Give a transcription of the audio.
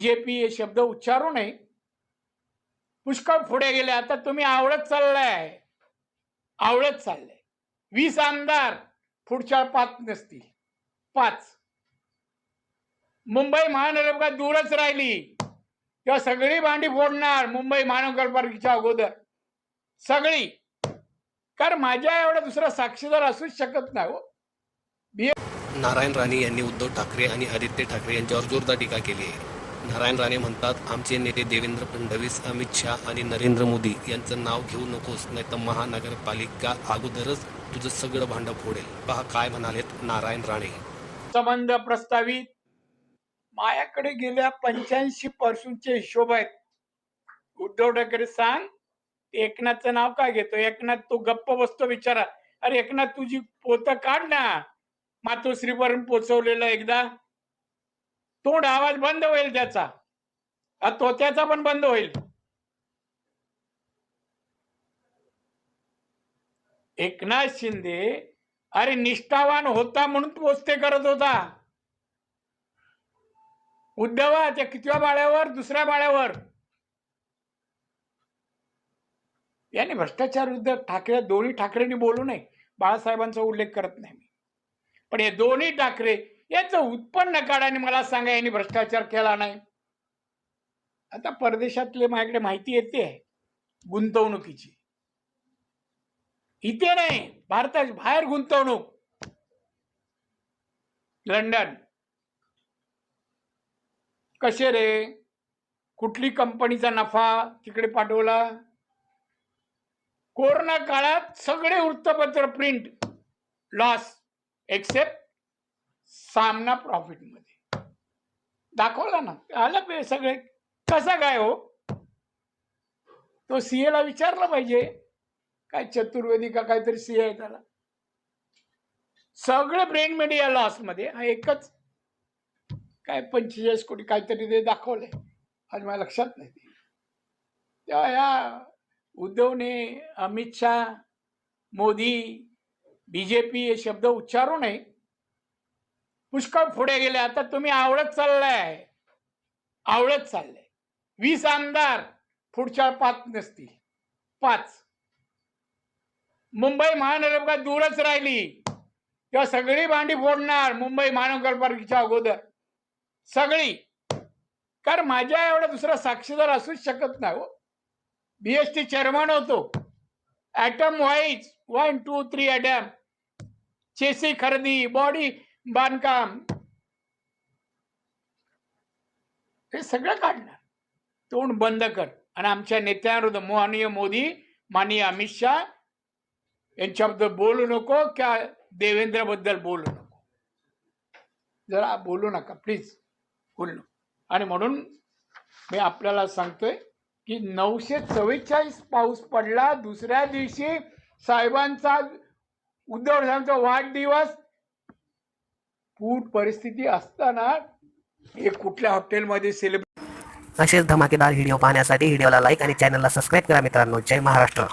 J P हे शब्द उच्चारू नये. पुष्कळ पुढे गेले आता तुम्ही आवडत चाललाय. आवडत चाललंय. वीस आमदार पुढच्या पाच नसतील. पाच. मुंबई महानगरपालिका दूरच राहिली. तेव्हा सगळी भांडी फोडणार मुंबई महानगरपालिकेच्या अगोदर. सगळी. कारण माझ्या एवढा दुसरा साक्षीदार असूच शकत नाही हो. नारायण राणे यांनी उद्धव ठाकरे आणि आदित्य ठाकरे यांच्यावर जोरदार टीका केली आहे. नारायण राणे म्हणतात आमचे नेते देवेंद्र फडणवीस अमित शहा आणि नरेंद्र मोदी यांचं नाव घेऊ नकोस नाही तर महानगरपालिका अगोदरच तुझं सगळं भांडं फोडेल. पहा काय म्हणालेत नारायण राणे. संबंध प्रस्तावित. मायाकडे गेल्या पंच्याऐंशी पर्सेंटचे हिशोब आहेत. उद्धव ठाकरे सांग एकनाथचं नाव काय घेतो? एकनाथ तू गप्प बसतो विचारा. अरे एकनाथ तुझी पोत काढ ना. मातोश्रीपर्यंत पोचवलेलं एकदा. तोंड आवाज बंद होईल त्याचा. हा तोत्याचा पण बंद होईल. एकनाथ शिंदे अरे निष्ठावान होता म्हणून पोचते करत होता. उद्धवाच्या कितव्या बाळ्यावर? दुसऱ्या बाळ्यावर. याने भ्रष्टाचार विरुद्ध ठाकरे दोन्ही ठाकरेंनी बोलू नये. बाळासाहेबांचा उल्लेख करत नाही मी. पण हे दोन्ही ठाकरे याचं उत्पन्न काढाने मला सांगा यांनी भ्रष्टाचार केला नाही. आता परदेशातले माझ्याकडे माहिती येते गुंतवणुकीची. इथे नाही भारताच्या बाहेर गुंतवणूक. लंडन. कसे रे? कुठली कंपनीचा नफा तिकडे पाठवला? कोरोना काळात सगळे वृत्तपत्र प्रिंट लॉस एक्सेप्ट सामना प्रॉफिटमध्ये. दाखवला ना. आलं पे सगळे. कसा काय हो? तो सीए ला विचारलं पाहिजे. काय चतुर्वेदी का काहीतरी सीए आहे त्याला. सगळे ब्रेन मीडिया लॉसमध्ये हा एकच काय पंचेचाळीस कोटी काहीतरी ते दाखवलंय. आज माझ्या लक्षात नाही. तेव्हा या उद्धवने अमित शहा मोदी बीजेपी हे शब्द उच्चारू नये. पुष्कळ पुढे गेले. आता तुम्ही आवडत चाललाय. आवडत चाललंय. वीस आमदार पुढच्या पाच नसतील. पाच. मुंबई महानगरपालिका दूरच राहिली. तेव्हा सगळी भांडी फोडणार मुंबई महानगरपालिकेच्या अगोदर. सगळी. कारण माझ्या एवढा दुसरा साक्षीदार असूच शकत नाही हो. बीएसटी चेअरमन होतो. Item wise one two three item chassis खरेदी बॉडी बांधकाम. हे सगळं काढणार. तोंड बंद कर. आणि आमच्या नेत्यांविरुद्ध माननीय मोदी माननीय अमित शहा यांच्याबद्दल बोलू नको किंवा देवेंद्रबद्दल बोलू नको. जरा बोलू नका प्लीज बोलू आणि म्हणून मी आपल्याला सांगतोय की नऊशे चव्वेचाळीस पाऊस पडला. दुसऱ्या दिवशी साहेबांचा उद्धव साहेबांचा वाढदिवस. पूर परिस्थिती असताना हे कुठल्या हॉटेलमध्ये सेलिब्रेट असेच धमाकेदार व्हिडिओ पाहण्यासाठी व्हिडिओला लाईक आणि चॅनलला सबस्क्राईब करा मित्रांनो. जय महाराष्ट्र.